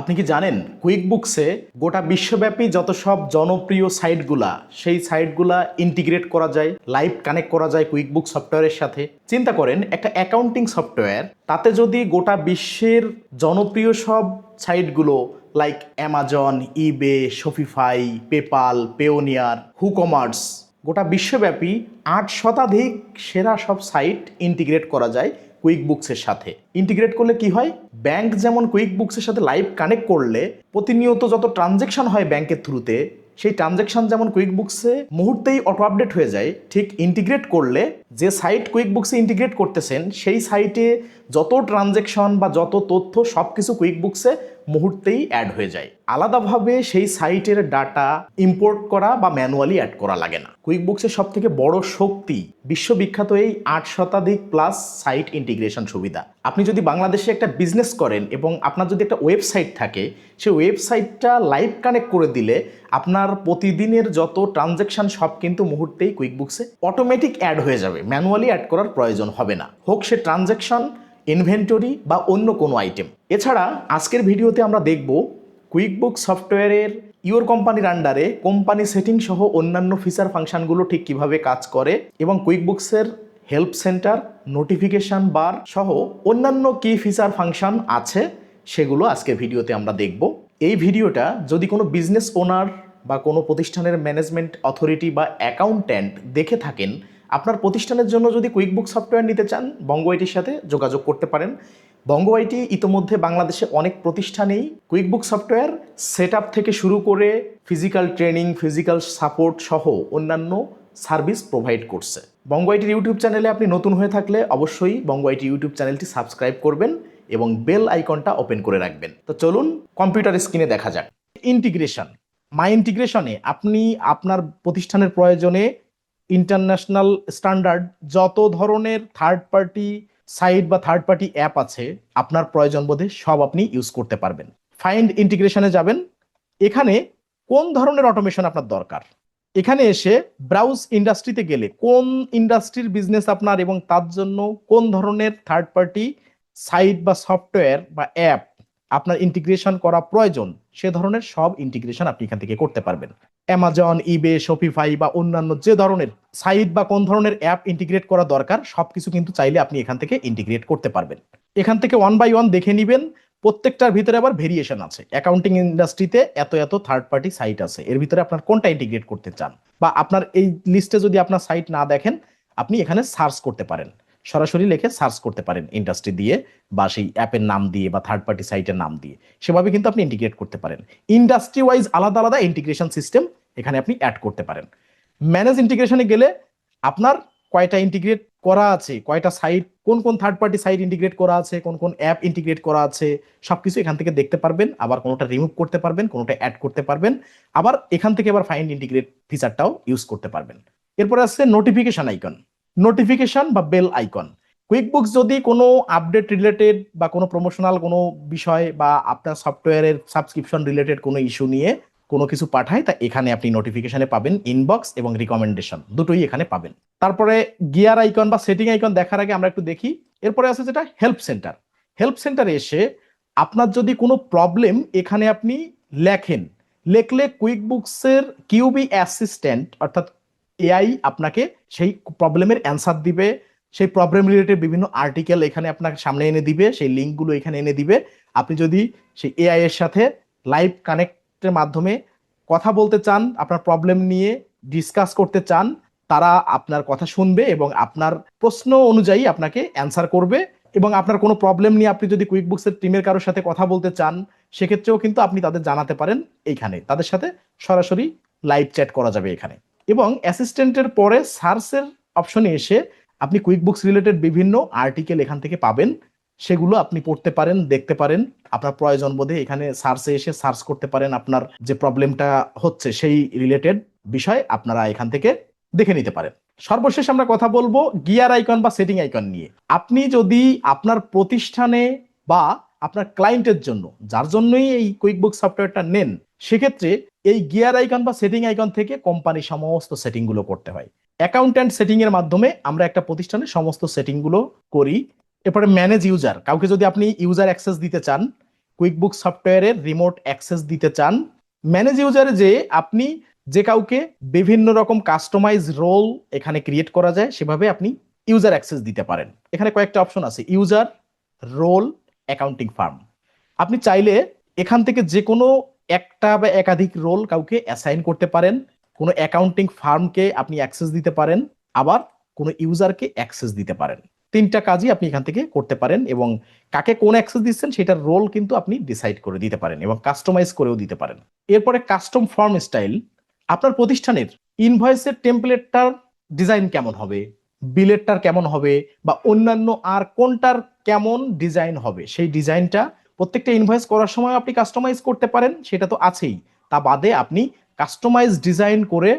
আপনি কি জানেন কুইক বুকসে গোটা বিশ্বব্যাপী যত সব জনপ্রিয় সাইটগুলা, সেই সাইটগুলা ইন্টিগ্রেট করা যায় লাইভ কানেক্ট করা যায় কুইক বুক সফটওয়্যারের সাথে? চিন্তা করেন, একটা অ্যাকাউন্টিং সফটওয়্যার, তাতে যদি গোটা বিশ্বের জনপ্রিয় সব সাইটগুলো like Amazon eBay Shopify PayPal Payoneer WooCommerce গোটা বিশ্বব্যাপী আট শতাধিক সেরা সব সাইট ইন্টিগ্রেট করা যায়। কুইক বুকসের সাথে। ইন্টিগ্রেট করলে কি হয়? ব্যাংক যেমন কুইক বুকসের সাথে লাইভ কানেক্ট করলে, প্রতিনিয়ত যত ট্রানজেকশন হয় ব্যাংকের থ্রুতে সেই ট্রানজেকশন যেমন কুইক বুকসে মুহূর্তেই অটো আপডেট হয়ে যায়, ঠিক ইন্টিগ্রেট করলে যে সাইট কুইক বুকসে ইন্টিগ্রেট করতেছেন, সেই সাইটে যত ট্রানজেকশন বা যত তথ্য সব কিছু কুইক বুকসে মুহূর্তেই অ্যাড হয়ে যায়। আলাদাভাবে সেই সাইটের ডাটা ইম্পোর্ট করা বা ম্যানুয়ালি অ্যাড করা লাগে না। কুইক বুকসের সব থেকে বড় শক্তি বিশ্ববিখ্যাত এই আট শতাধিক প্লাস সাইট ইন্টিগ্রেশন সুবিধা। আপনি যদি বাংলাদেশে একটা বিজনেস করেন এবং আপনার যদি একটা ওয়েবসাইট থাকে, সেই ওয়েবসাইটটা লাইভ কানেক্ট করে দিলে আপনার প্রতিদিনের যত ট্রানজ্যাকশন সব কিন্তু মুহূর্তেই কুইক বুকসে অটোমেটিক অ্যাড হয়ে যাবে। ম্যানুয়ালি অ্যাড করার প্রয়োজন হবে না। হোক সে ট্রানজ্যাকশন ইনভেন্টরি বা অন্য কোনো আইটেম এছাড়া আজকের ভিডিওতে আমরা দেখব কুইকবুক সফটওয়্যারের ইওর কোম্পানির আন্ডারে কোম্পানি সেটিং সহ অন্যান্য ফিচার ফাংশনগুলো ঠিক কীভাবে কাজ করে এবং কুইকবুকসের হেল্প সেন্টার নোটিফিকেশন বার সহ অন্যান্য কি ফিচার ফাংশন আছে, সেগুলো আজকের ভিডিওতে আমরা দেখব। এই ভিডিওটা যদি কোনো বিজনেস ওনার বা কোনো প্রতিষ্ঠানের ম্যানেজমেন্ট অথরিটি বা অ্যাকাউন্ট্যান্ট দেখে থাকেন আপনার প্রতিষ্ঠানের জন্য যদি কুইকবুক সফটওয়্যার নিতে চান, বঙ্গ আইটির সাথে যোগাযোগ করতে পারেন। বঙ্গ আইটি ইতোমধ্যে বাংলাদেশে অনেক প্রতিষ্ঠানেই কুইকবুক সফটওয়্যার সেট থেকে শুরু করে ফিজিক্যাল ট্রেনিং ফিজিক্যাল সাপোর্ট সহ অন্যান্য সার্ভিস প্রোভাইড করছে। বঙ্গ আইটির ইউটিউব চ্যানেলে আপনি নতুন হয়ে থাকলে অবশ্যই বঙ্গ আইটি ইউটিউব চ্যানেলটি সাবস্ক্রাইব করবেন এবং বেল আইকনটা ওপেন করে রাখবেন। তো চলুন কম্পিউটার স্ক্রিনে দেখা যাক। ইন্টিগ্রেশন মাই ইন্টিগ্রেশনে আপনি আপনার প্রতিষ্ঠানের প্রয়োজনে ইন্টারন্যাশনাল স্ট্যান্ডার্ড যত ধরনের থার্ড পার্টি সাইট বা থার্ড পার্টি অ্যাপ আছে, আপনার প্রয়োজন বোধে সব আপনি ইউজ করতে পারবেন। ফাইন্ড ইন্টিগ্রেশনে যাবেন। এখানে কোন ধরনের অটোমেশন আপনার দরকার? এখানে এসে ব্রাউজ ইন্ডাস্ট্রিতে গেলে কোন ইন্ডাস্ট্রির বিজনেস আপনার এবং তার জন্য কোন ধরনের থার্ড পার্টি সাইট বা সফটওয়্যার বা অ্যাপ আপনার ইন্টিগ্রেশন করা প্রয়োজন, সে ধরনের সব ইন্টিগ্রেশন আপনি এখান থেকে করতে পারবেন। অ্যামাজন ইবে শপিফাই বা অন্যান্য যে ধরনের সাইট বা কোন ধরনের অ্যাপ ইন্টিগ্রেট করা দরকার, সবকিছু কিন্তু চাইলে আপনি এখান থেকে ইন্টিগ্রেট করতে পারবেন। এখান থেকে ওয়ান বাই ওয়ান দেখে নেবেন, প্রত্যেকটার ভিতরে আবার ভেরিয়েশন আছে। অ্যাকাউন্টিং ইন্ডাস্ট্রিতে এত এত থার্ড পার্টি সাইট আছে। এর ভিতরে আপনার কোনটা ইন্টিগ্রেট করতে চান? বা আপনার এই লিস্টে যদি আপনার সাইট না দেখেন, আপনি এখানে সার্চ করতে পারেন। সরাসরি লিখে সার্চ করতে পারেন ইন্ডাস্ট্রি দিয়ে বা সেই অ্যাপের নাম দিয়ে বা থার্ড পার্টি সাইটের নাম দিয়ে। সেভাবে কিন্তু আপনি ইন্টিগ্রেট করতে পারেন। ইন্ডাস্ট্রি ওয়াইজ আলাদা আলাদা ইন্টিগ্রেশন সিস্টেম এখানে আপনি অ্যাড করতে পারেন। ম্যানেজ ইন্টিগ্রেশনে গেলে আপনার কয়টা ইন্টিগ্রেট করা আছে, কয়টা সাইট কোন কোন থার্ড পার্টি সাইট ইন্টিগ্রেট করা আছে, কোন কোন অ্যাপ ইন্টিগ্রেট করা আছে, সবকিছু এখান থেকে দেখতে পারবেন। আবার কোনোটা রিমুভ করতে পারবেন, কোনোটা অ্যাড করতে পারবেন। আবার এখান থেকে আবার ফাইন্ড ইন্টিগ্রেট ফিচারটাও ইউজ করতে পারবেন। এরপরে আসছে নোটিফিকেশন আইকন নোটিফিকেশন বা বেল আইকন কুইকবুকস যদি কোনো আপডেট রিলেটেড বা কোনো প্রমোশনাল কোনো বিষয় বা আপনার সফটওয়্যারের সাবস্ক্রিপশন রিলেটেড কোনো ইস্যু নিয়ে কোনো কিছু পাঠায়, তা এখানে আপনি নোটিফিকেশনে পাবেন ইনবক্স এবং রিকমেন্ডেশন দুটোই এখানে পাবেন। তারপরে গিয়ার আইকন বা সেটিং আইকন দেখার আগে আমরা একটু দেখি। এরপরে আছে যেটা হেল্প সেন্টার হেল্প সেন্টারে এসে আপনার যদি কোনো প্রবলেম এখানে আপনি লেখেন, লেখলে কুইকবুকসের কিউবি অ্যাসিস্ট্যান্ট অর্থাৎ এআই আপনাকে সেই প্রবলেমের অ্যান্সার দিবে, সেই প্রবলেম রিলেটেড বিভিন্ন আর্টিকেল এখানে আপনার সামনে এনে দিবে, সেই লিঙ্কগুলো এখানে এনে দিবে। আপনি যদি সেই এআই এর সাথে লাইভ কানেক্টের মাধ্যমে কথা বলতে চান, আপনার প্রবলেম নিয়ে ডিসকাস করতে চান, তারা আপনার কথা শুনবে এবং আপনার প্রশ্ন অনুযায়ী আপনাকে অ্যান্সার করবে এবং আপনার কোনো প্রবলেম নিয়ে আপনি যদি কুইক বুকসের টিমের কারোর সাথে কথা বলতে চান, সেক্ষেত্রেও কিন্তু আপনি তাদের জানাতে পারেন এইখানে। তাদের সাথে সরাসরি লাইভ চ্যাট করা যাবে এখানে। এবং অ্যাসিস্ট্যান্টের পরে সার্চের অপশনে এসে আপনি কুইক বুকস রিলেটেড বিভিন্ন আর্টিকেল এখান থেকে পাবেন। সেগুলো আপনি পড়তে পারেন, দেখতে পারেন। আপনার প্রয়োজন বোধে এখানে সার্চে এসে সার্চ করতে পারেন আপনার যে প্রবলেমটা হচ্ছে সেই রিলেটেড বিষয় আপনারা এখান থেকে দেখে নিতে পারেন। সর্বশেষ আমরা কথা বলব গিয়ার আইকন বা সেটিং আইকন নিয়ে। আপনি যদি আপনার প্রতিষ্ঠানে বা আপনার ক্লায়েন্টের জন্য, যার জন্যই এই কুইক বুক সফটওয়্যারটা নেন, সেক্ষেত্রে এই গিয়ার আইকন বা সেটিং আইকন থেকে কোম্পানি সমস্ত সেটিংগুলো করতে হয়। অ্যাকাউন্ট্যান্ট সেটিং এর মাধ্যমে আমরা একটা প্রতিষ্ঠানে সমস্ত সেটিংগুলো করি। এরপরে ম্যানেজ ইউজার কাউকে যদি আপনি ইউজার অ্যাক্সেস দিতে চান কুইকবুক সফটওয়্যারের রিমোট অ্যাক্সেস দিতে চান ম্যানেজ ইউজারে যে আপনি যে কাউকে বিভিন্ন রকম কাস্টমাইজ রোল এখানে ক্রিয়েট করা যায়, সেভাবে আপনি ইউজার অ্যাক্সেস দিতে পারেন। এখানে কয়েকটা অপশন আছে ইউজার রোল অ্যাকাউন্টিং ফার্ম আপনি চাইলে এখান থেকে যে কোনো একটা বা একাধিক রোল কাউকে অ্যাসাইন করতে পারেন, কোনো অ্যাকাউন্টিং ফার্মকে আপনি অ্যাক্সেস দিতে পারেন, আবার কোনো ইউজারকে অ্যাক্সেস দিতে পারেন। তিনটা কাজই আপনি এখান থেকে করতে পারেন এবং কাকে কোন অ্যাক্সেস দিচ্ছেন সেটার রোল কিন্তু আপনি ডিসাইড করে দিতে পারেন এবং কাস্টমাইজ করেও দিতে পারেন। এরপরে কাস্টম ফর্ম স্টাইল আপনার প্রতিষ্ঠানের ইনভয়েসের টেমপ্লেটটার ডিজাইন কেমন হবে বিলেটটার কেমন হবে, বা অন্যান্য আর কোনটার কেমন ডিজাইন হবে, সেই ডিজাইনটা প্রত্যেকটা ইনভয়েস করার সময় আপনি কাস্টমাইজ করতে পারেন, সেটা তো আছেই। তা বাদে আপনি কাস্টমাইজ ডিজাইন করে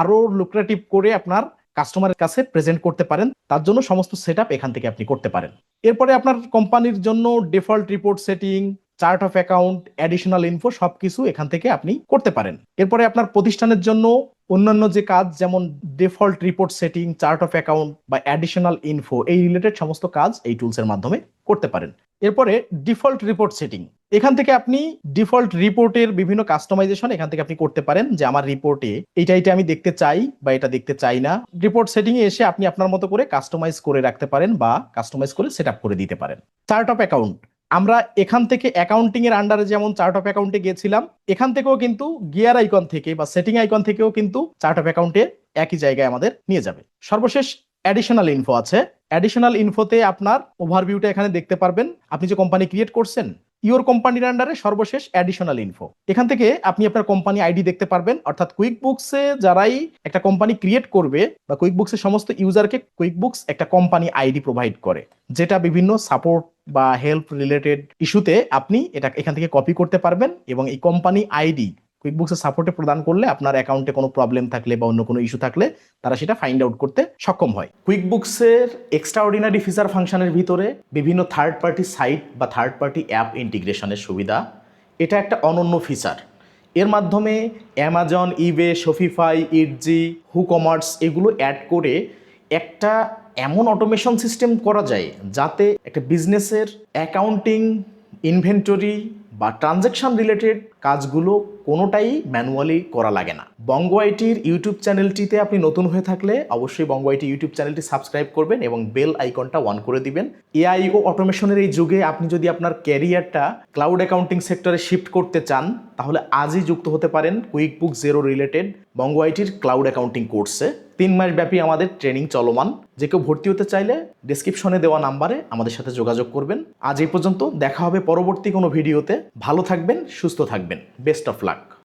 আরও লুক্রেটিভ করে আপনার কাস্টমারের কাছে প্রেজেন্ট করতে পারেন। তার জন্য সমস্ত সেট এখান থেকে আপনি করতে পারেন। এরপরে আপনার কোম্পানির জন্য default report setting chart of account additional info সবকিছু এখান থেকে আপনি করতে পারেন। এরপরে আপনার প্রতিষ্ঠানের জন্য অন্যান্য যে কাজ, যেমন default report setting chart of account বা অ্যাডিশনাল ইনফো এই রিলেটেড সমস্ত কাজ এই টুলসের মাধ্যমে করতে পারেন। এরপরে ডিফল্ট রিপোর্ট সেটিং এখান থেকে আপনি ডিফল্ট রিপোর্টের বিভিন্ন কাস্টমাইজেশন এখান থেকে আপনি করতে পারেন যে আমার রিপোর্টে এইটা এটা আমি দেখতে চাই বা এটা দেখতে চাই না। রিপোর্ট সেটিং এ এসে আপনি আপনার মতো করে কাস্টমাইজ করে রাখতে পারেন বা কাস্টমাইজ করে সেট করে দিতে পারেন। চার্ট অফ অ্যাকাউন্ট আমরা এখান থেকে অ্যাকাউন্টিং এর আন্ডারে যেমন চার্ট অফ অ্যাকাউন্টে গিয়েছিলাম এখান থেকেও কিন্তু গিয়ার আইকন থেকে বা সেটিং আইকন থেকেও কিন্তু চার্ট অফ অ্যাকাউন্টে একই জায়গায় আমাদের নিয়ে যাবে। সর্বশেষ অ্যাডিশনাল ইনফো আছে। অ্যাডিশনাল ইনফোতে আপনার ওভারভিউটা এখানে দেখতে পারবেন। আপনি যে কোম্পানি ক্রিয়েট করছেন ইওর কোম্পানির আন্ডারে সর্বশেষ অ্যাডিশনাল ইনফো এখান থেকে আপনি আপনার কোম্পানি আইডি দেখতে পারবেন, অর্থাৎ কুইক বুকসে যারাই একটা কোম্পানি ক্রিয়েট করবে বা কুইক বুকসের সমস্ত ইউজারকে কুইক বুকস একটা কোম্পানি আইডি প্রোভাইড করে, যেটা বিভিন্ন সাপোর্ট বা হেল্প রিলেটেড ইস্যুতে আপনি এটা এখান থেকে কপি করতে পারবেন এবং এই কোম্পানি আইডি কুইকবুক্সের সাপোর্টে প্রদান করলে আপনার অ্যাকাউন্টে কোনো প্রবলেম থাকলে বা অন্য কোনো ইস্যু থাকলে তারা সেটা ফাইন্ড আউট করতে সক্ষম হয়। কুইকবুক্সের এক্সট্রাঅর্ডিনারি ফিচার ফাংশনের ভিতরে বিভিন্ন থার্ড পার্টি সাইট বা থার্ড পার্টি অ্যাপ ইন্টিগ্রেশনের সুবিধা। এটা একটা অনন্য ফিচার এর মাধ্যমে Amazon eBay Shopify Etsy WooCommerce এগুলো অ্যাড করে একটা এমন অটোমেশন সিস্টেম করা যায় যাতে একটা বিজনেসের অ্যাকাউন্টিং ইনভেন্টরি বা ট্রানজ্যাকশান রিলেটেড কাজগুলো কোনোটাই ম্যানুয়ালি করা লাগে না। বঙ্গ আইটির ইউটিউব চ্যানেলটিতে আপনি নতুন হয়ে থাকলে অবশ্যই বঙ্গ আইটি ইউটিউব চ্যানেলটি সাবস্ক্রাইব করবেন এবং বেল আইকনটা অন করে দিবেন। এআই ও অটোমেশনের এই যুগে আপনি যদি আপনার ক্যারিয়ারটা ক্লাউড অ্যাকাউন্টিং সেক্টরে শিফট করতে চান, তাহলে আজই যুক্ত হতে পারেন quick book Xero related Banga আইটির cloud accounting কোর্সে। তিন মাস ব্যাপী আমাদের ট্রেনিং চলমান। যে কেউ ভর্তি হতে চাইলে ডিসক্রিপশনে দেওয়া নাম্বারে আমাদের সাথে যোগাযোগ করবেন। আজ এই পর্যন্ত দেখা হবে পরবর্তী কোনো ভিডিওতে। ভালো থাকবেন, সুস্থ থাকবেন। Best of luck